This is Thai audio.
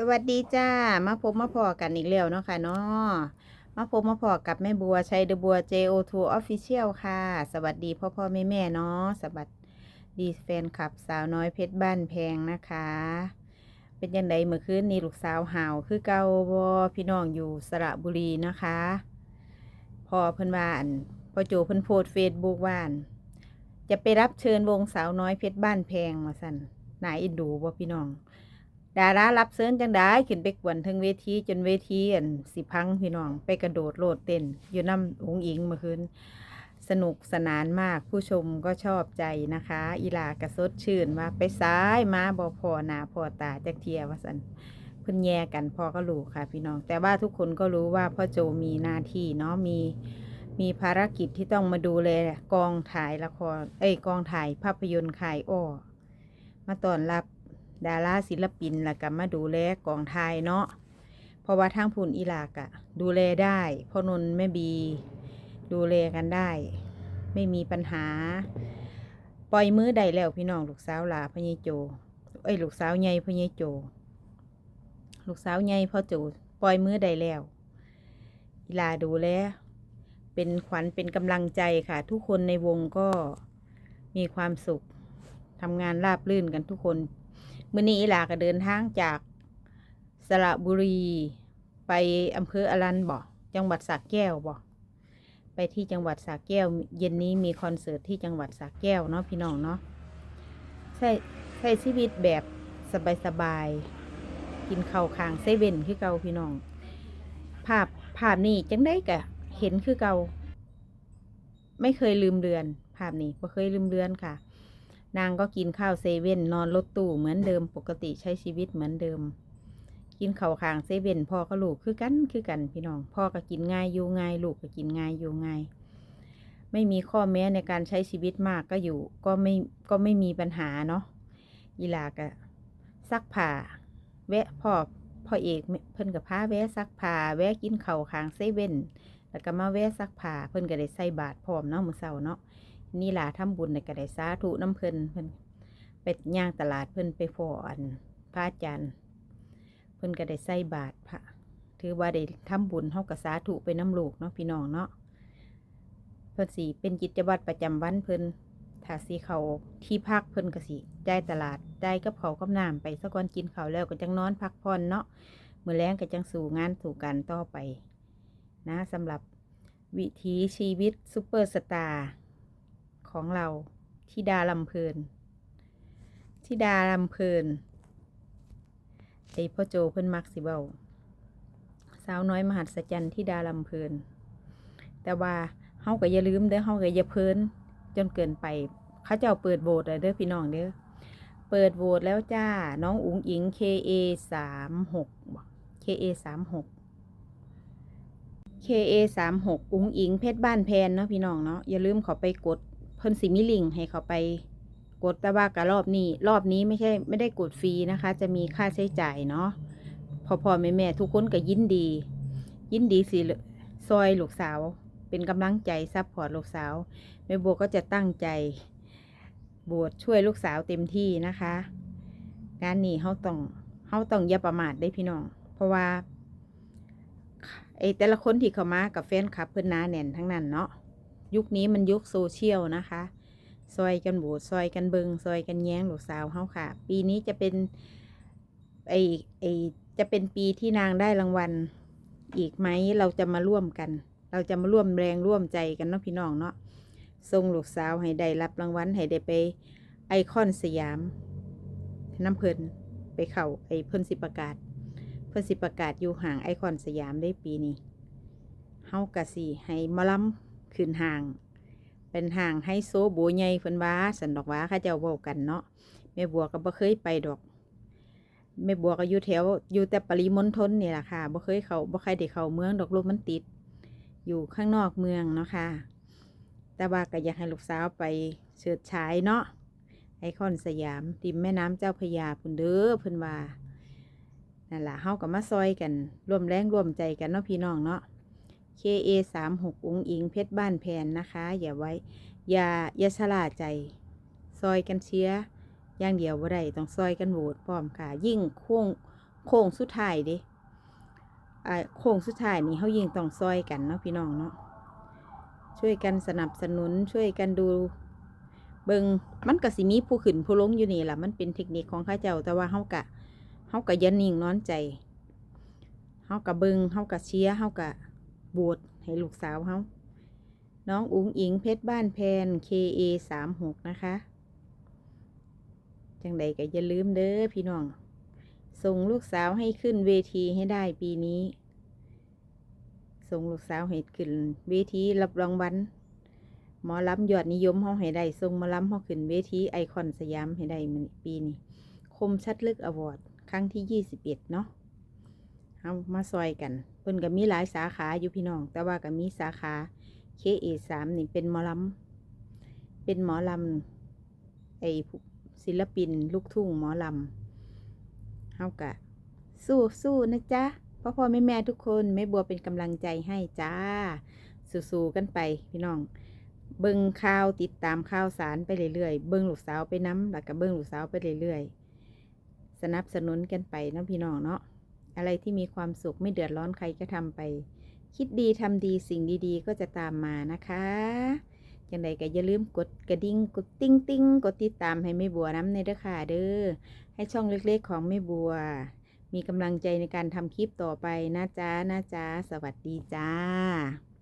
สวัสดีจ้า มาพบมาพอกันอีกแล้วเนาะค่ะเนาะมาพบมาพอกับแม่บัวชัยเดบัว JO2 Official ค่ะ สวัสดีพ่อพ่อแม่แม่เนาะสวัสดีแฟนคลับสาวน้อยเพชรบ้านแพงนะคะ เป็นยังไงเมื่อคืนนี้ลูกสาวห่าวคือเกาบอพี่น้องอยู่สระบุรีนะคะ พอเพิ่นว่าอันพอโจเพิ่นโพสเฟซบุ๊กว่าน จะไปรับเชิญวงสาวน้อยเพชรบ้านแพงมาสั่นนายอินดูบ่พี่น้อง ดารารับเชิญจังได้ขึ้นไปกวนถึงเวทีจนเวทีอันสิพังพี่น้อง ไปกระโดดโลดเต้น อยู่น้ำองอิงเมื่อคืนสนุกสนานมากผู้ชมก็ชอบใจนะคะ อีลากระสดชื่นว่าไปซ้ายมาบอพอนาพอตาจักเทียว่าสันเพิ่นแย่กันพอก็รู้ค่ะ พี่น้อง แต่ว่าทุกคนก็รู้ว่าพ่อโจมีหน้าที่เนาะมีมีภารกิจที่ต้องมาดูแลกองถ่ายละครเอ้ยกองถ่ายภาพยนตร์ขายอ้อมาต้อนรับ ดาราศิลปินแล้วก็มาดูแลกองถ่ายเนาะเพราะว่าทางผุนอิหลากอะดูแลได้พ่อนนแม่บี ดูแลกันได้ ไม่มีปัญหา ปล่อยมือได้แล้วพี่น้องลูกสาวหลาพญโจเอ้ยลูกสาวใหญ่พญโจ ลูกสาวใหญ่พ่อโจปล่อยมือได้แล้วอีลาดูแลเป็นขวัญเป็นกำลังใจค่ะ ทุกคนในวงก็มีความสุขทำงานราบรื่นกันทุกคน มื่อนี้อีหลาก็เดินทางจากสระบุรีไปอำเภออรันบ่จังหวัดสระแก้วบ่ไปที่จังหวัดสระแก้ว เย็นนี้มีคอนเสิร์ตที่จังหวัดสระแก้วเนาะพี่น้องเนาะใช่ใช้ชีวิตแบบสบายๆกินข้าวคางเซเว่นคือเก่าพี่น้อง ภาพภาพนี้จังได้กะ เห็นคือเก่า ไม่เคยลืมเลือน ภาพนี้บ่เคยลืมเลือนค่ะ นางก็กินข้าวเซเว่นนอนรถตู้เหมือนเดิมปกติใช้ชีวิตเหมือนเดิม กินข้าวขางเซเว่นพ่อก็ลูกคือกันคือกันพี่น้อง พ่อก็กินง่ายอยู่ง่ายลูกก็กินง่ายอยู่ง่าย ไม่มีข้อแม้ในการใช้ชีวิตมากก็อยู่ ก็ไม่ก็ไม่มีปัญหาเนาะอีลากะซักผ้าแวะพ่อพ่อเอกเพิ่นกับพาแวะซักผ้าแวะกินข้าวขางเซเว่นแล้วก็มาแวะซักผ้าเพิ่นก็ได้ใส่บาตรพร้อมเนาะมื้อเช้าเนาะ นี่ล่ะทำบุญในกระไดสาธุน้ำเพิ่นเพิ่นไปย่างตลาดเพิ่นไปฟออันพระอาจารย์เพิ่นก็ได้ใส่บาตรพระถือว่าได้ทำบุญเฮากับสาธุไปน้ำลูกเนาะพี่น้องเนาะเพิ่นสีเป็นกิจวัตรประจำวันเพิ่นถ้าสีเขาที่พักเพิ่นก็สิจ่ายตลาดจ่ายกับเขากับน้ำไปสักวันกินเขาแล้วก็จังนอนพักผ่อนเนาะมือแรงก็จังสู่งานสู่การต่อไป นะสำหรับวิถีชีวิตซูเปอร์สตาร์ ของเราทิดาลำเพลินทิดาลำเพลินไอพ่อโจเพิ่นมักสิเบาสาวน้อยมหัศจรรย์ทิดาลำเพลินแต่ว่าเฮาก็อย่าลืมเด้อเฮาก็อย่าเพลินจนเกินไปเขาเจ้าเปิดโบสถ์เด้อพี่น้องเด้อเปิดโหวตแล้วจ้า น้องอุ๋งอิง KA สามหก KA สามหก KA สามหกอุ๋งอิงเพชรบ้านแพนเนาะพี่น้องเนาะอย่าลืมขาไปกด เพิ่นสิมิลิงให้เขาไปกดแต่ว่ากับรอบนี้ รอบนี้ไม่ใช่ไม่ได้กดฟรีนะคะ จะมีค่าใช้จ่ายเนาะพอพอแม่แม่ทุกคนก็ยินดี ยินดีสิซอยลูกสาว เป็นกำลังใจซัพพอร์ตลูกสาวแม่บัวก็จะตั้งใจ บวชช่วยลูกสาวเต็มที่นะคะงานนี้เขาต้องเขาต้องอย่าประมาทได้พี่น้อง เพราะว่าไอ้แต่ละคนที่เขามากับแฟนคลับเพื่อนหนาแน่นทั้งนั้นเนาะ ยุคนี้มันยุคโซเชียลนะคะซอยกันโบดซอยกันเบิงซอยกันแย้งลูกสาวเฮาค่ะ ปีนี้จะเป็นไอไอจะเป็นปีที่นางได้รางวัลอีกไหมเราจะมาร่วมกัน เราจะมาร่วมแรงร่วมใจกันเนาะพี่น้องเนาะส่งลูกสาวให้ได้รับรางวัลให้ได้ไปไอคอนสยาม น้ำเพลินไปเข่าไอเพิ่นสิประกาศ เพิ่นสิประกาศอยู่ห่างไอคอนสยามได้ปีนี้เฮากะสิให้มาล้ำ ขึ้นห่าง เป็นห่างให้โซโบใหญ่เพิ่นว่าสันดอกว่าข้าเจ้าเว้ากันเนาะแม่บัวก็บ่เคยไปดอกแม่บัวก็อยู่แถวอยู่แต่ปริมณฑลนี่แหละค่ะบ่เคยเขาบ่เคยได้เข้าเมืองดอกลูกมันติด อยู่ข้างนอกเมืองเนาะค่ะ แต่ว่าก็อยากให้ลูกสาวไปเฉิดฉายเนาะไอคอนสยามริมแม่น้ำเจ้าพยาพุ่นเด้อเพิ่นว่านั่นล่ะเฮาก็มาซอยกันร่วมแรงร่วมใจกันเนาะพี่น้องเนาะ KA สามหกองอิง เพชรบ้านแพนนะคะ อย่าไว้ อย่าอย่าชะล่าใจ ซอยกันเชียอย่างเดียวบ่ได้ต้องซอยกันโหวตพร้อมค่ะ ยิ่งโค้งโค้งสุดท้ายดิอ่าโค้งสุดท้ายนี่เขายิงต้องซอยกันเนาะพี่น้องเนาะช่วยกันสนับสนุนช่วยกันดูเบิงมันก็สิมีผู้ขึ้นผู้ลงอยู่นี่แหละมันเป็นเทคนิคของข้าเจ้าแต่ว่าเฮากะเฮากะยันนิ่งนอนใจเฮากะเบิงเฮากะเชียเฮากะ บวชให้ลูกสาวเฮาน้องอุ๋งอิงเพชรบ้านแพน KA สามหกนะคะ จังใดก็อย่าลืมเด้อพี่น้อง ส่งลูกสาวให้ขึ้นเวทีให้ได้ปีนี้ ส่งลูกสาวให้ขึ้นเวทีรับรางวัลหมอลำยอดนิยมเฮาให้ได้ส่งมาลำเฮาขึ้นเวทีไอคอนสยามให้ได้ปีนี้ คมชัดลึกอวอร์ดครั้งที่21เนาะ เฮามาซอยกันเพิ่นก็มีหลายสาขาอยู่พี่น้อง แต่ว่าก็มีสาขา KA3 นี่เป็นหมอลำเป็นหมอลำไอศิลปิน ลูกทุ่งหมอลำเฮากะ สู้สู้นะจ๊ะพ่อพ่อแม่แม่ทุกคนแม่บัวเป็นกำลังใจให้จ้า สู้ๆกันไปพี่น้อง เบิ่งข่าวติดตามข่าวสารไปเรื่อยๆ เบิ่งลูกสาวไปน้ำแล้วก็เบิ่งลูกสาวไปเรื่อยๆ สนับสนุนกันไปนะพี่น้องเนาะ อะไรที่มีความสุขไม่เดือดร้อนใครก็ทำไป คิดดีทำดีสิ่งดีๆ ก็จะตามมานะคะยังไงก็อย่าลืมกดกระดิ่งกดติ้งติ้งกดติดตามให้แม่บัวน้ำในเด้อค่ะเด้อให้ช่องเล็กๆของแม่บัว มีกำลังใจในการทำคลิปต่อไปนะจ๊ะนะจ๊ะสวัสดีจ้า